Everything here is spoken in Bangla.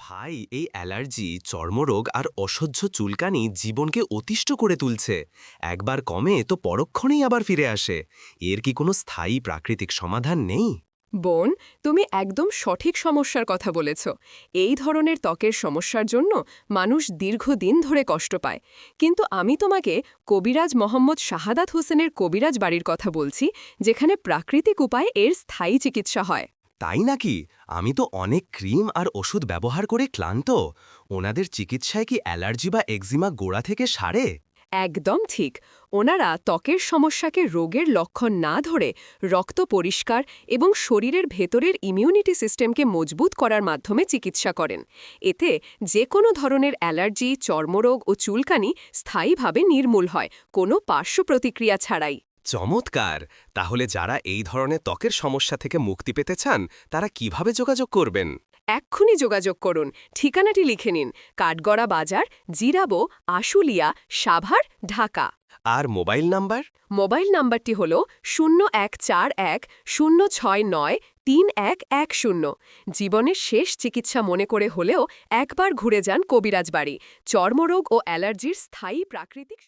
ভাই, এই অ্যালার্জি, চর্মরোগ আর অসহ্য চুলকানি জীবনকে অতিষ্ঠ করে তুলছে। একবার কমে তো পরক্ষণেই আবার ফিরে আসে। এর কি কোনো স্থায়ী প্রাকৃতিক সমাধান নেই? বোন, তুমি একদম সঠিক সমস্যার কথা বলেছ। এই ধরনের ত্বকের সমস্যার জন্য মানুষ দীর্ঘদিন ধরে কষ্ট পায়। কিন্তু আমি তোমাকে কবিরাজ মোহাম্মদ শাহাদাত হোসেনের কবিরাজ বাড়ির কথা বলছি, যেখানে প্রাকৃতিক উপায়ে এর স্থায়ী চিকিৎসা হয়। তাই নাকি? আমি তো অনেক ক্রিম আর ওষুধ ব্যবহার করে ক্লান্ত। ওনাদের চিকিৎসায় কি অ্যালার্জি বা এক্সিমা গোড়া থেকে সারে? একদম ঠিক। ওনারা ত্বকের সমস্যাকে রোগের লক্ষণ না ধরে রক্ত পরিষ্কার এবং শরীরের ভেতরের ইমিউনিটি সিস্টেমকে মজবুত করার মাধ্যমে চিকিৎসা করেন। এতে যে কোনো ধরনের অ্যালার্জি, চর্মরোগ ও চুলকানি স্থায়ীভাবে নির্মূল হয়। কোনো পার্শ্ব প্রতিক্রিয়া ছাড়াই। চমৎকার! তাহলে যারা এই ধরনের ত্বকের সমস্যা থেকে মুক্তি পেতে চান তারা কীভাবে যোগাযোগ করবেন? এক্ষুনি যোগাযোগ করুন। ঠিকানাটি লিখে নিন। কাঠগড়া বাজার জিরাবো আশুলিয়া সাভার ঢাকা। আর মোবাইল নাম্বার? মোবাইল নাম্বারটি হল শূন্য এক চার এক শূন্য ছয় নয় তিন এক এক শূন্য। জীবনের শেষ চিকিৎসা মনে করে হলেও একবার ঘুরে যান কবিরাজ বাড়ি চর্মরোগ ও অ্যালার্জির স্থায়ী প্রাকৃতিক